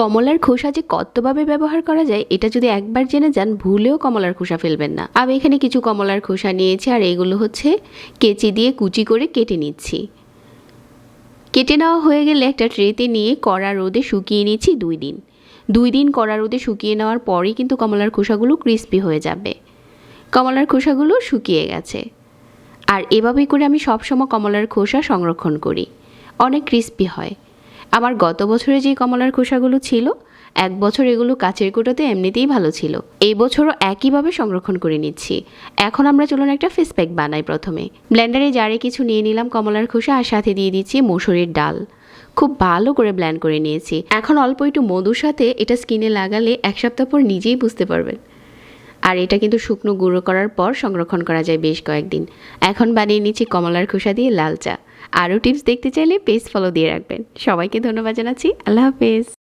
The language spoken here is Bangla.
কমলার খোসা যে কতভাবে ব্যবহার করা যায়, এটা যদি একবার জেনে যান, ভুলেও কমলার খোসা ফেলবেন না। আমি এখানে কিছু কমলার খোসা নিয়েছি, আর এগুলো হচ্ছে কেচি দিয়ে কুচি করে কেটে নিচ্ছি। কেটে নেওয়া হয়ে গেলে একটা ট্রেতে নিয়ে কড়া রোদে শুকিয়ে নিচ্ছি দুই দিন। দুই দিন কড়া রোদে শুকিয়ে নেওয়ার পরই কিন্তু কমলার খোসাগুলো ক্রিস্পি হয়ে যাবে। কমলার খোসাগুলো শুকিয়ে গেছে। আর এভাবেই করে আমি সবসময় কমলার খোসা সংরক্ষণ করি। অনেক ক্রিস্পি হয়। আমার গত বছরে যে কমলার খোসাগুলো ছিল, এক বছর এগুলো কাচের কোটোতে এমনিতেই ভালো ছিল। এই বছরও একইভাবে সংরক্ষণ করে নিচ্ছি। এখন আমরা চলুন একটা ফেস প্যাক বানাই প্রথমে। ব্লেন্ডারে জারে কিছু নিয়ে নিলাম কমলার খোসা আর সাথে দিয়ে দিচ্ছি মসুরের ডাল। খুব ভালো করে ব্ল্যান্ড করে নিয়েছি। এখন অল্প একটু মধুর সাথে এটা স্কিনে লাগালে এক সপ্তাহ পর নিজেই বুঝতে পারবেন। আর এটা কিন্তু শুকনো গুঁড়ো করার পর সংরক্ষণ করা যায় বেশ কয়েকদিন। এখন বানিয়ে নিচ্ছি কমলার খোসা দিয়ে লাল চা। আরও টিপস দেখতে চাইলে পেজ ফলো দিয়ে রাখবেন। সবাইকে ধন্যবাদ জানাচ্ছি। আল্লাহ হাফেজ।